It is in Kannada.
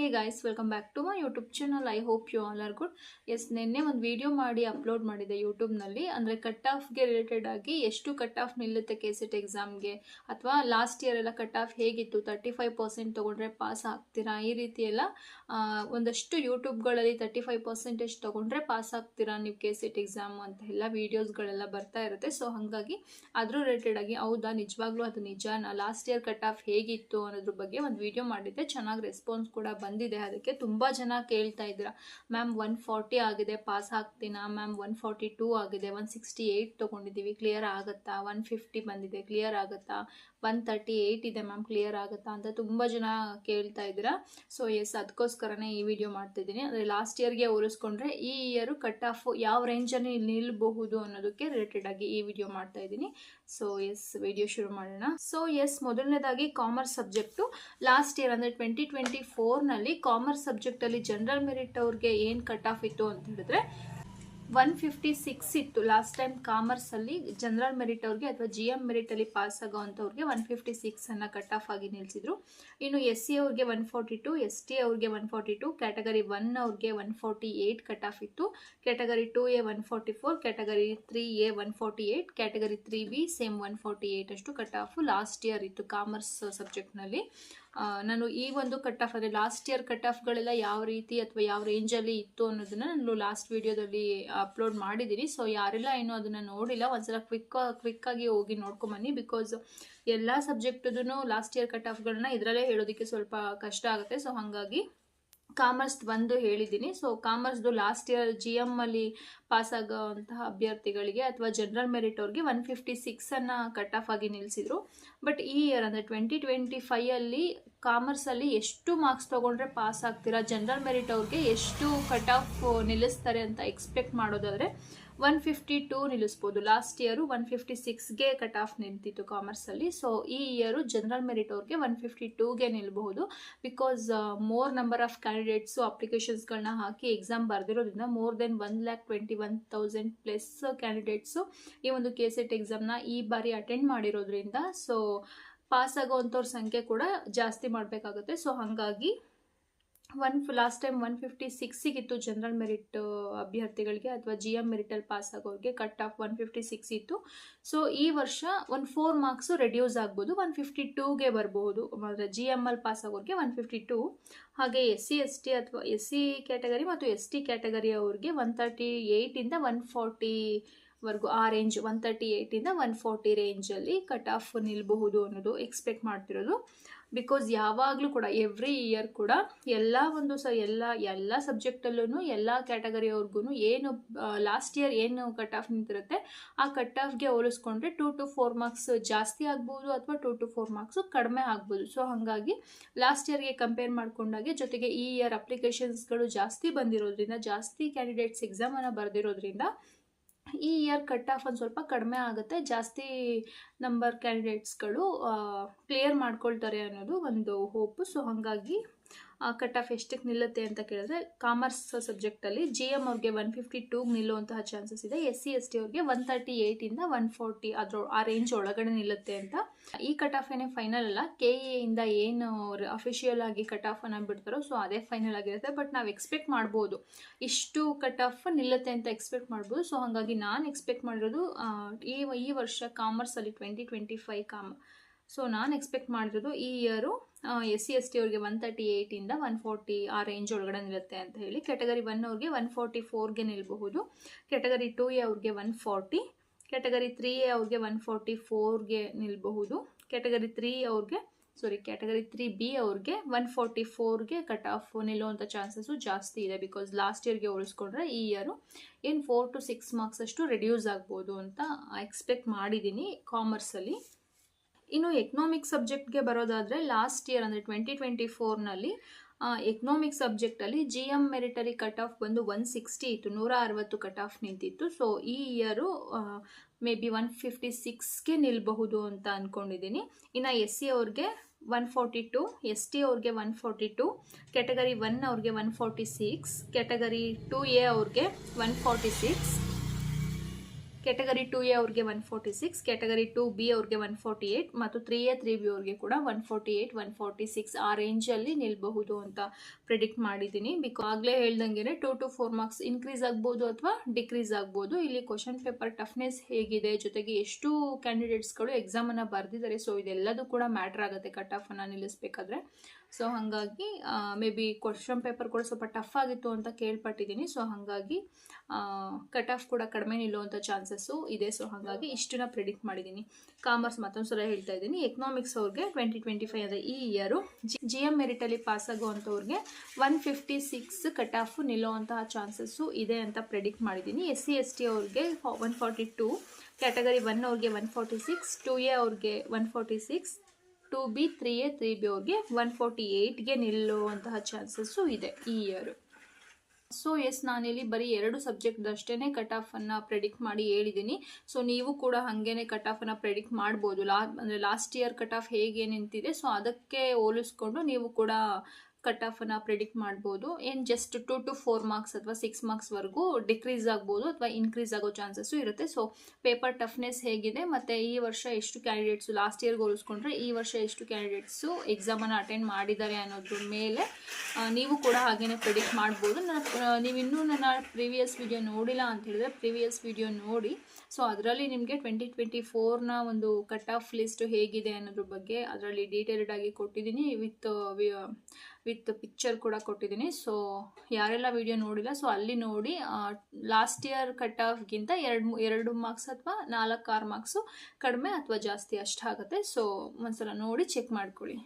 Hey guys welcome back to my YouTube channel I hope you all are good yes ನಿನ್ನೆ ಒಂದು ವಿಡಿಯೋ ಮಾಡಿ ಅಪ್ಲೋಡ್ ಮಾಡಿದೆ ಯೂಟ್ಯೂಬ್ನಲ್ಲಿ ಅಂದರೆ ಕಟ್ ಆಫ್ಗೆ ರಿಲೇಟೆಡ್ ಆಗಿ ಎಷ್ಟು ಕಟ್ ಆಫ್ ನಿಲ್ಲುತ್ತೆ ಕೆ ಸೆಟ್ ಎಕ್ಸಾಮ್ಗೆ ಅಥವಾ ಲಾಸ್ಟ್ ಇಯರ್ ಎಲ್ಲ ಕಟ್ ಆಫ್ ಹೇಗಿತ್ತು? ತರ್ಟಿ ಫೈವ್ ಪರ್ಸೆಂಟ್ ತೊಗೊಂಡ್ರೆ ಪಾಸ್ ಆಗ್ತೀರಾ? ಈ ರೀತಿ ಎಲ್ಲ ಒಂದಷ್ಟು ಯೂಟ್ಯೂಬ್ಗಳಲ್ಲಿ ತರ್ಟಿ ಫೈವ್ ಪರ್ಸೆಂಟೇಜ್ ತೊಗೊಂಡ್ರೆ ಪಾಸ್ ಆಗ್ತೀರಾ ನೀವು ಕೆ ಸೆಟ್ ಎಕ್ಸಾಮ್ ಅಂತ ಎಲ್ಲ ವೀಡಿಯೋಸ್ಗಳೆಲ್ಲ ಬರ್ತಾ ಇರುತ್ತೆ. ಸೊ ಹಾಗಾಗಿ ಅದ್ರ ರಿಲೇಟೆಡ್ ಆಗಿ ಹೌದಾ? ನಿಜವಾಗ್ಲೂ ಅದು ನಿಜಾನ? ಲಾಸ್ಟ್ ಇಯರ್ ಕಟ್ ಆಫ್ ಹೇಗಿತ್ತು ಅನ್ನೋದ್ರ ಬಗ್ಗೆ ಒಂದು ವಿಡಿಯೋ ಮಾಡಿದ್ದೆ. ಚೆನ್ನಾಗಿ ರೆಸ್ಪಾನ್ಸ್ ಕೂಡ ಬಂದಿದೆ. ಅದಕ್ಕೆ ತುಂಬ ಜನ ಕೇಳ್ತಾ ಇದ್ದೀರಾ, ಮ್ಯಾಮ್ ಒನ್ ಫಾರ್ಟಿ ಆಗಿದೆ, ಪಾಸ್ ಆಗ್ತೀನಾ? ಮ್ಯಾಮ್ ಒನ್ ಫಾರ್ಟಿ ಟೂ ಆಗಿದೆ, ಒನ್ ಸಿಕ್ಸ್ಟಿ ಏಯ್ಟ್ ತೊಗೊಂಡಿದ್ದೀವಿ, ಕ್ಲಿಯರ್ ಆಗುತ್ತಾ? ಒನ್ ಫಿಫ್ಟಿ ಬಂದಿದೆ, ಕ್ಲಿಯರ್ ಆಗುತ್ತಾ? ಒನ್ ತರ್ಟಿ ಏಯ್ಟ್ ಇದೆ, ಮ್ಯಾಮ್, ಕ್ಲಿಯರ್ ಆಗುತ್ತಾ? ಅಂತ ತುಂಬ ಜನ ಕೇಳ್ತಾ ಇದ್ದೀರಾ. ಸೊ ಎಸ್ ಅದಕ್ಕೋಸ್ಕರನೇ ಈ ವಿಡಿಯೋ ಮಾಡ್ತಿದ್ದೀನಿ ಅಂದರೆ ಲಾಸ್ಟ್ ಇಯರ್ಗೆ ಹೋಲಿಸ್ಕೊಂಡ್ರೆ ಈ ಇಯರು ಕಟ್ ಆಫ್ ಯಾವ ರೇಂಜಲ್ಲಿ ನಿಲ್ಲಬಹುದು ಅನ್ನೋದಕ್ಕೆ ರಿಲೇಟೆಡ್ ಆಗಿ ಈ ವಿಡಿಯೋ ಮಾಡ್ತಾ ಇದ್ದೀನಿ. ಸೊ ಎಸ್ ವಿಡಿಯೋ ಶುರು ಮಾಡೋಣ. ಸೊ ಎಸ್ ಮೊದಲನೇದಾಗಿ ಕಾಮರ್ಸ್ ಸಬ್ಜೆಕ್ಟು ಲಾಸ್ಟ್ ಇಯರ್ ಅಂದರೆ ಟ್ವೆಂಟಿ ಟ್ವೆಂಟಿ ಕಾಮರ್ಸ್ ಸಬ್ಜೆಕ್ಟಲ್ಲಿ ಜನರಲ್ ಮೆರಿಟ್ ಅವ್ರಿಗೆ ಏನು ಕಟ್ ಆಫ್ ಇತ್ತು ಅಂತ ಹೇಳಿದ್ರೆ ಒನ್ ಫಿಫ್ಟಿ ಸಿಕ್ಸ್ ಇತ್ತು ಲಾಸ್ಟ್ ಟೈಮ್ ಕಾಮರ್ಸ್ ಅಲ್ಲಿ ಜನರಲ್ ಮೆರಿಟ್ ಅವ್ರಿಗೆ ಅಥವಾ ಜಿ ಎಂ ಮೆರಿಟಲ್ಲಿ ಪಾಸ್ ಆಗೋವಂಥವ್ರಿಗೆ ಒನ್ ಫಿಫ್ಟಿ ಸಿಕ್ಸನ್ನು ಕಟ್ ಆಫ್ ಆಗಿ ನಿಲ್ಸಿದ್ರು. ಇನ್ನು ಎಸ್ ಸಿ ಅವ್ರಿಗೆ one forty two, S T ಅವ್ರಿಗೆ one forty two, category one ಅವ್ರಿಗೆ one forty eight cut off ಇತ್ತು. Category two A one forty four, category three A one forty eight category three B same one forty eight ಅಷ್ಟು ಕಟ್ ಆಫ್ ಲಾಸ್ಟ್ ಇಯರ್ ಇತ್ತು ಕಾಮರ್ಸ್ ಸಬ್ಜೆಕ್ಟ್ನಲ್ಲಿ ನಾನು ಈ ಒಂದು ಕಟ್ ಆಫ್ ಅಂದರೆ ಲಾಸ್ಟ್ ಇಯರ್ ಕಟ್ ಆಫ್ಗಳೆಲ್ಲ ಯಾವ ರೀತಿ ಅಥವಾ ಯಾವ ರೇಂಜಲ್ಲಿ ಇತ್ತು ಅನ್ನೋದನ್ನು ನಾನು ಲಾಸ್ಟ್ ವಿಡಿಯೋದಲ್ಲಿ ಅಪ್ಲೋಡ್ ಮಾಡಿದ್ದೀನಿ ಸೊ ಯಾರೆಲ್ಲ ಏನು ಅದನ್ನು ನೋಡಿಲ್ಲ, ಒಂದ್ಸಲ ಕ್ವಿಕ್ ಕ್ವಿಕ್ಕಾಗಿ ಹೋಗಿ ನೋಡ್ಕೊಂಬನ್ನಿ ಬಿಕಾಸ್ ಎಲ್ಲ ಸಬ್ಜೆಕ್ಟದೂ ಲಾಸ್ಟ್ ಇಯರ್ ಕಟ್ ಆಫ್ಗಳನ್ನ ಇದರಲ್ಲೇ ಹೇಳೋದಕ್ಕೆ ಸ್ವಲ್ಪ ಕಷ್ಟ ಆಗುತ್ತೆ. ಸೊ ಹಾಗಾಗಿ ಕಾಮರ್ಸ್ ಒಂದು ಹೇಳಿದ್ದೀನಿ. ಸೊ ಕಾಮರ್ಸ್ದು ಲಾಸ್ಟ್ ಇಯರ್ ಜಿ ಎಂ ಅಲ್ಲಿ ಪಾಸ್ ಆಗೋವಂತಹ ಅಭ್ಯರ್ಥಿಗಳಿಗೆ ಅಥವಾ ಜನರಲ್ ಮೆರಿಟ್ ಅವ್ರಿಗೆ ಒನ್ ಫಿಫ್ಟಿ ಸಿಕ್ಸನ್ನು ಕಟ್ ಆಫ್ ಆಗಿ ನಿಲ್ಲಿಸಿದ್ರು ಬಟ್ ಈ ಇಯರ್ ಅಂದರೆ ಟ್ವೆಂಟಿ ಟ್ವೆಂಟಿ ಫೈಯಲ್ಲಿ ಕಾಮರ್ಸಲ್ಲಿ ಎಷ್ಟು ಮಾರ್ಕ್ಸ್ ತೊಗೊಂಡ್ರೆ ಪಾಸ್ ಆಗ್ತೀರಾ? ಜನರಲ್ ಮೆರಿಟ್ ಅವ್ರಿಗೆ ಎಷ್ಟು ಕಟ್ ಆಫ್ ನಿಲ್ಲಿಸ್ತಾರೆ ಅಂತ ಎಕ್ಸ್ಪೆಕ್ಟ್ ಮಾಡೋದಾದರೆ ಒನ್ ಫಿಫ್ಟಿ ಟೂ ನಿಲ್ಲಿಸ್ಬೋದು. ಲಾಸ್ಟ್ ಇಯರು ಒನ್ ಫಿಫ್ಟಿ ಸಿಕ್ಸ್ಗೆ ಕಟ್ ಆಫ್ ನಿಂತಿತ್ತು ಕಾಮರ್ಸಲ್ಲಿ ಸೊ ಈ ಇಯರು ಜನರಲ್ ಮೆರಿಟ್ ಅವ್ರಿಗೆ ಒನ್ ಫಿಫ್ಟಿ ಟೂಗೆ ನಿಲ್ಬಹುದು. Because more number of candidates ಅಪ್ಲಿಕೇಶನ್ಸ್ಗಳನ್ನ ಹಾಕಿ exam ಬರೆದಿರೋದ್ರಿಂದ more than one lakh twenty one thousand plus candidates ಈ ಒಂದು ಕೆ ಸೆಟ್ ಎಕ್ಸಾಮ್ನ ಈ ಬಾರಿ ಅಟೆಂಡ್ ಮಾಡಿರೋದ್ರಿಂದ ಸೊ ಪಾಸ್ ಆಗೋವಂಥವ್ರ ಸಂಖ್ಯೆ ಕೂಡ ಜಾಸ್ತಿ ಮಾಡಬೇಕಾಗುತ್ತೆ. ಸೊ ಹಾಗಾಗಿ one last time one fifty ಸಿಕ್ಸಿಗಿತ್ತು general merit ಅಭ್ಯರ್ಥಿಗಳಿಗೆ ಅಥವಾ ಜಿ ಎಂ ಮೆರಿಟಲ್ಲಿ pass ಆಗೋರಿಗೆ cut off one fifty six ಇತ್ತು. ಸೊ ಈ ವರ್ಷ ಒಂದು ಫೋರ್ ಮಾರ್ಕ್ಸು ರೆಡ್ಯೂಸ್ ಆಗ್ಬೋದು ಒನ್ ಫಿಫ್ಟಿ ಟೂಗೆ ಬರ್ಬೋದು. ಅಂದರೆ ಜಿ ಎಂ ಅಲ್ಲಿ ಪಾಸ್ ಆಗೋರಿಗೆ ಒನ್ ಫಿಫ್ಟಿ ಟೂ ಹಾಗೆ ಎಸ್ ಸಿ ಎಸ್ ಟಿ ಅಥವಾ ಎಸ್ ಸಿ ಕ್ಯಾಟಗರಿ ಮತ್ತು ಎಸ್ ಟಿ ಕ್ಯಾಟಗರಿ ಅವ್ರಿಗೆ ಒನ್ ತರ್ಟಿ ಏಯ್ಟಿಂದ ಒನ್ ಫಾರ್ಟಿ ವರ್ಗು ಆ ರೇಂಜ್ ಒನ್ ತರ್ಟಿ ಏಯ್ಟಿಂದ ಒನ್ ಫೋರ್ಟಿ ರೇಂಜಲ್ಲಿ ಕಟ್ ಆಫ್ ನಿಲ್ಲಬಹುದು ಅನ್ನೋದು ಎಕ್ಸ್ಪೆಕ್ಟ್ ಮಾಡ್ತಿರೋದು. ಬಿಕಾಸ್ ಯಾವಾಗಲೂ ಕೂಡ ಎವ್ರಿ ಇಯರ್ ಕೂಡ ಎಲ್ಲ ಒಂದು ಸ, ಎಲ್ಲ ಎಲ್ಲ ಸಬ್ಜೆಕ್ಟಲ್ಲೂ ಎಲ್ಲ ಕ್ಯಾಟಗರಿಯವ್ರಿಗೂ ಏನು ಲಾಸ್ಟ್ ಇಯರ್ ಏನು ಕಟ್ ಆಫ್ ನಿಂತಿರುತ್ತೆ, ಆ ಕಟ್ ಆಫ್ಗೆ ಹೋಲಿಸ್ಕೊಂಡ್ರೆ ಟೂ ಟು ಫೋರ್ ಮಾರ್ಕ್ಸ್ ಜಾಸ್ತಿ ಆಗ್ಬೋದು ಅಥವಾ ಟೂ ಟು ಫೋರ್ ಮಾರ್ಕ್ಸು ಕಡಿಮೆ ಆಗ್ಬೋದು. ಸೊ ಹಾಗಾಗಿ ಲಾಸ್ಟ್ ಇಯರ್ಗೆ ಕಂಪೇರ್ ಮಾಡ್ಕೊಂಡಾಗೆ ಜೊತೆಗೆ ಈ ಇಯರ್ ಅಪ್ಲಿಕೇಶನ್ಸ್ಗಳು ಜಾಸ್ತಿ ಬಂದಿರೋದ್ರಿಂದ, ಜಾಸ್ತಿ ಕ್ಯಾಂಡಿಡೇಟ್ಸ್ ಎಕ್ಸಾಮನ್ನು ಬರೆದಿರೋದ್ರಿಂದ ಈ ಇಯರ್ ಕಟ್ ಆಫ್ ಒಂದು ಸ್ವಲ್ಪ ಕಡಿಮೆ ಆಗುತ್ತೆ. ಜಾಸ್ತಿ ನಂಬರ್ ಕ್ಯಾಂಡಿಡೇಟ್ಸ್ಗಳು ಕ್ಲಿಯರ್ ಮಾಡ್ಕೊಳ್ತಾರೆ ಅನ್ನೋದು ಒಂದು ಹೋಪು ಸೊ ಹಾಗಾಗಿ ಕಟ್ ಆಫ್ ಎಷ್ಟಕ್ಕೆ ನಿಲ್ಲುತ್ತೆ ಅಂತ ಕೇಳಿದ್ರೆ ಕಾಮರ್ಸ್ ಸಬ್ಜೆಕ್ಟಲ್ಲಿ ಜಿ ಎಂ ಅವ್ರಿಗೆ ಒನ್ ಫಿಫ್ಟಿ ಟೂಗೆ ನಿಲ್ಲುವಂತಹ ಚಾನ್ಸಸ್ ಇದೆ. ಎಸ್ ಸಿ ಎಸ್ ಟಿ ಅವ್ರಿಗೆ ಒನ್ ತರ್ಟಿ ಏಯ್ಟಿಂದ ಒನ್ ಫೋರ್ಟಿ ಅದ್ರ, ಆ ರೇಂಜ್ ಒಳಗಡೆ ನಿಲ್ಲುತ್ತೆ ಅಂತ. ಈ ಕಟ್ ಆಫ್ ಏನೇ ಫೈನಲ್ ಅಲ್ಲ ಕೆ ಇಂದ ಏನು ಅಫಿಷಿಯಲ್ ಆಗಿ ಕಟ್ ಆಫ್ ಅನ್ನ ಬಿಡ್ತಾರೋ ಸೊ ಅದೇ ಫೈನಲ್ ಆಗಿರುತ್ತೆ. ಬಟ್ ನಾವು ಎಕ್ಸ್ಪೆಕ್ಟ್ ಮಾಡ್ಬೋದು. ಇಷ್ಟು ಕಟ್ ಆಫ್ ನಿಲ್ಲುತ್ತೆ ಅಂತ ಎಕ್ಸ್ಪೆಕ್ಟ್ ಮಾಡ್ಬೋದು. ಸೊ ಹಾಗಾಗಿ ನಾನು ಎಕ್ಸ್ಪೆಕ್ಟ್ ಮಾಡಿರೋದು ಈ ಈ ವರ್ಷ ಕಾಮರ್ಸಲ್ಲಿ twenty twenty five com so ನಾನು ಎಕ್ಸ್ಪೆಕ್ಟ್ ಮಾಡಿರೋದು ಈ year S C S T ಅವ್ರಿಗೆ ಒನ್ ತರ್ಟಿ ಏಯ್ಟಿಂದ ಒನ್ ಫೋರ್ಟಿ ಆ ರೇಂಜ್ ಒಳಗಡೆ ನಿಲ್ಲುತ್ತೆ ಅಂತ ಹೇಳಿ ಕ್ಯಾಟಗರಿ ಒನ್ ಅವ್ರಿಗೆ ಒನ್ ಫೋರ್ಟಿ ಫೋರ್ಗೆ ನಿಲ್ಲಬಹುದು ಕ್ಯಾಟಗರಿ ಟೂ ಎ ಅವ್ರಿಗೆ one forty category three A ಅವ್ರಿಗೆ ಒನ್ ಫೋರ್ಟಿ ಫೋರ್ಗೆ ನಿಲ್ಲಬಹುದು ಕ್ಯಾಟಗರಿ ತ್ರೀ ಅವ್ರಿಗೆ ಸಾರಿ ಕ್ಯಾಟಗರಿ ತ್ರೀ ಬಿ ಅವ್ರಿಗೆ ಒನ್ ಫೋರ್ಟಿ ಫೋರ್ಗೆ ಕಟ್ ಆಫ್ ನಿಲ್ಲುವಂಥ ಚಾನ್ಸಸ್ಸು ಜಾಸ್ತಿ ಇದೆ ಬಿಕಾಸ್ ಲಾಸ್ಟ್ ಇಯರ್ಗೆ ಹೋಲಿಸ್ಕೊಂಡ್ರೆ ಈ ಇಯರು ಏನು ಫೋರ್ ಟು ಸಿಕ್ಸ್ ಮಾರ್ಕ್ಸ್ ಅಷ್ಟು ರೆಡ್ಯೂಸ್ ಆಗ್ಬೋದು ಅಂತ ಎಕ್ಸ್ಪೆಕ್ಟ್ ಮಾಡಿದ್ದೀನಿ ಕಾಮರ್ಸಲ್ಲಿ ಇನ್ನು ಎಕನಾಮಿಕ್ ಸಬ್ಜೆಕ್ಟ್ಗೆ ಬರೋದಾದರೆ ಲಾಸ್ಟ್ ಇಯರ್ ಅಂದರೆ ಟ್ವೆಂಟಿ ಟ್ವೆಂಟಿ ಫೋರ್ನಲ್ಲಿ ಎಕನಾಮಿಕ್ ಸಬ್ಜೆಕ್ಟಲ್ಲಿ ಜಿ ಎಂ ಮೆರಿಟರಿ ಕಟ್ ಆಫ್ ಬಂದು ಒನ್ ಸಿಕ್ಸ್ಟಿ ಇತ್ತು ನೂರ ಅರವತ್ತು ಕಟ್ ಆಫ್ ನಿಂತಿತ್ತು. ಸೊ ಈ year may be one fifty ಸಿಕ್ಸ್ಗೆ ನಿಲ್ಲಬಹುದು ಅಂತ ಅಂದ್ಕೊಂಡಿದ್ದೀನಿ ಇನ್ನು ಎಸ್ ಸಿ ಅವ್ರಿಗೆ one forty two S T ಅವ್ರಿಗೆ one forty two category one ಅವ್ರಿಗೆ one forty six category two A ಅವ್ರಿಗೆ one forty six category two A ಅವ್ರಿಗೆ one forty six category two B ಅವ್ರಿಗೆ ಒನ್ ಫೋರ್ಟಿ ಏಯ್ಟ್ ಮತ್ತು ತ್ರೀ ಎ ತ್ರೀ ಬಿ ಅವ್ರಿಗೆ ಕೂಡ one forty eight one forty six ಆ ರೇಂಜಲ್ಲಿ ನಿಲ್ಬಹುದು ಅಂತ ಪ್ರಿಡಿಕ್ಟ್ ಮಾಡಿದ್ದೀನಿ. ಬಿಕಾ ಆಗಲೇ ಹೇಳ್ದಂಗೆ two to four marks increase ಆಗ್ಬೋದು ಅಥವಾ ಡಿಕ್ರೀಸ್ ಆಗ್ಬೋದು. ಇಲ್ಲಿ ಕ್ವಶನ್ ಪೇಪರ್ ಟಫ್ನೆಸ್ ಹೇಗಿದೆ, ಜೊತೆಗೆ ಎಷ್ಟು ಕ್ಯಾಂಡಿಡೇಟ್ಸ್ಗಳು ಎಕ್ಸಾಮನ್ನು ಬರೆದಿದ್ದಾರೆ. ಸೊ ಇದೆಲ್ಲದೂ ಕೂಡ ಮ್ಯಾಟ್ರ್ ಆಗುತ್ತೆ. ಕಟ್ ಆಫನ್ನು ನಿಲ್ಲಿಸಬೇಕಾದ್ರೆ. ಸೊ ಹಾಗಾಗಿ ಮೇ ಬಿ ಕ್ವಶನ್ ಪೇಪರ್ ಕೂಡ ಸ್ವಲ್ಪ ಟಫ್ ಆಗಿತ್ತು ಅಂತ ಕೇಳ್ಪಟ್ಟಿದ್ದೀನಿ. ಸೊ ಹಾಗಾಗಿ ಕಟ್ ಆಫ್ ಕೂಡ ಕಡಿಮೆ ನಿಲ್ಲುವಂಥ ಚಾನ್ಸಸ್ಸು ಇದೆ. ಸೊ ಹಾಗಾಗಿ ಇಷ್ಟನ್ನ ಪ್ರಿಡಿಕ್ಟ್ ಮಾಡಿದ್ದೀನಿ. ಕಾಮರ್ಸ್ ಮತ್ತೊಂದು ಸಲ ಹೇಳ್ತಾ ಇದ್ದೀನಿ. ಎಕನಾಮಿಕ್ಸ್ ಅವ್ರಿಗೆ ಟ್ವೆಂಟಿ ಟ್ವೆಂಟಿ ಫೈವ್ ಅಂದರೆ ಈ ಇಯರು ಜಿ ಎಂ ಮೆರಿಟಲ್ಲಿ pass ಆಗುವಂಥವ್ರಿಗೆ one fifty six cut off ನಿಲ್ಲುವಂತಹ chances ಇದೆ ಅಂತ ಪ್ರಿಡಿಕ್ಟ್ ಮಾಡಿದ್ದೀನಿ. ಎಸ್ ಸಿ ಎಸ್ ಟಿ ಅವ್ರಿಗೆ one forty two category one ಅವ್ರಿಗೆ one forty six two A ಅವ್ರಿಗೆ one forty six two B three A, three B ಅವ್ರಿಗೆ ಒನ್ ಫೋರ್ಟಿ ಏಯ್ಟ್ಗೆ ನಿಲ್ಲುವಂತಹ ಚಾನ್ಸಸ್ಸು ಇದೆ ಈ ಇಯರು ಸೊ ಎಸ್ ನಾನಿಲ್ಲಿ ಬರೀ ಎರಡು ಸಬ್ಜೆಕ್ಟ್ ಅಷ್ಟೇ ಕಟ್ ಆಫನ್ನು ಪ್ರೆಡಿಕ್ಟ್ ಮಾಡಿ ಹೇಳಿದ್ದೀನಿ ಸೊ ನೀವು ಕೂಡ ಹಾಗೇನೆ ಕಟ್ ಆಫನ್ನು ಪ್ರೆಡಿಕ್ಟ್ ಮಾಡ್ಬೋದು. ಲಾ, ಅಂದರೆ ಲಾಸ್ಟ್ ಇಯರ್ ಕಟ್ ಆಫ್ ಹೇಗೆ ನಿಂತಿದೆ ಸೊ ಅದಕ್ಕೆ ಹೋಲಿಸ್ಕೊಂಡು ನೀವು ಕೂಡ ಕಟ್ ಆಫನ್ನು ಪ್ರಿಡಿಕ್ಟ್ ಮಾಡ್ಬೋದು. ಏನು just two to four marks ಅಥವಾ ಸಿಕ್ಸ್ ಮಾರ್ಕ್ಸ್ವರೆಗೂ ಡಿಕ್ರೀಸ್ ಆಗ್ಬೋದು ಅಥವಾ ಇನ್ಕ್ರೀಸ್ ಆಗೋ ಚಾನ್ಸಸ್ಸು ಇರುತ್ತೆ. ಸೊ ಪೇಪರ್ ಟಫ್ನೆಸ್ ಹೇಗಿದೆ? ಮತ್ತು ಈ ವರ್ಷ ಎಷ್ಟು ಕ್ಯಾಂಡಿಡೇಟ್ಸು ಲಾಸ್ಟ್ ಇಯರ್ಗೆ ಹೋಲಿಸ್ಕೊಂಡ್ರೆ ಈ ವರ್ಷ ಎಷ್ಟು ಕ್ಯಾಂಡಿಡೇಟ್ಸು ಎಕ್ಸಾಮನ್ನು ಅಟೆಂಡ್ ಮಾಡಿದ್ದಾರೆ ಅನ್ನೋದ್ರ ಮೇಲೆ ನೀವು ಕೂಡ ಹಾಗೇನೆ ಪ್ರಿಡಿಕ್ಟ್ ಮಾಡ್ಬೋದು. ನನ್ನ ನೀವು ಇನ್ನೂ ನನ್ನ ಪ್ರೀವಿಯಸ್ ವಿಡಿಯೋ ನೋಡಿಲ್ಲ ಅಂತ ಹೇಳಿದ್ರೆ ಪ್ರೀವಿಯಸ್ ವಿಡಿಯೋ ನೋಡಿ. ಸೊ ಅದರಲ್ಲಿ ನಿಮಗೆ ಟ್ವೆಂಟಿ ಟ್ವೆಂಟಿ ಫೋರ್ನ ಒಂದು ಕಟ್ ಆಫ್ ಲಿಸ್ಟ್ ಹೇಗಿದೆ ಅನ್ನೋದ್ರ ಬಗ್ಗೆ ಅದರಲ್ಲಿ ಡೀಟೇಲ್ಡ್ ಆಗಿ ಕೊಟ್ಟಿದ್ದೀನಿ. ವಿತ್ ವಿತ್ ಪಿಕ್ಚರ್ ಕೂಡ ಕೊಟ್ಟಿದ್ದೀನಿ. ಸೊ ಯಾರೆಲ್ಲ ವಿಡಿಯೋ ನೋಡಿಲ್ಲ ಸೊ ಅಲ್ಲಿ ನೋಡಿ ಲಾಸ್ಟ್ ಇಯರ್ ಕಟ್ ಆಫ್ಗಿಂತ ಎರಡು ಎರಡು ಮಾರ್ಕ್ಸ್ ಅಥವಾ ನಾಲ್ಕು, ಆರು ಮಾರ್ಕ್ಸು ಕಡಿಮೆ ಅಥವಾ ಜಾಸ್ತಿ ಅಷ್ಟಾಗುತ್ತೆ ಸೊ ಒಂದ್ಸಲ ನೋಡಿ ಚೆಕ್ ಮಾಡ್ಕೊಳ್ಳಿ.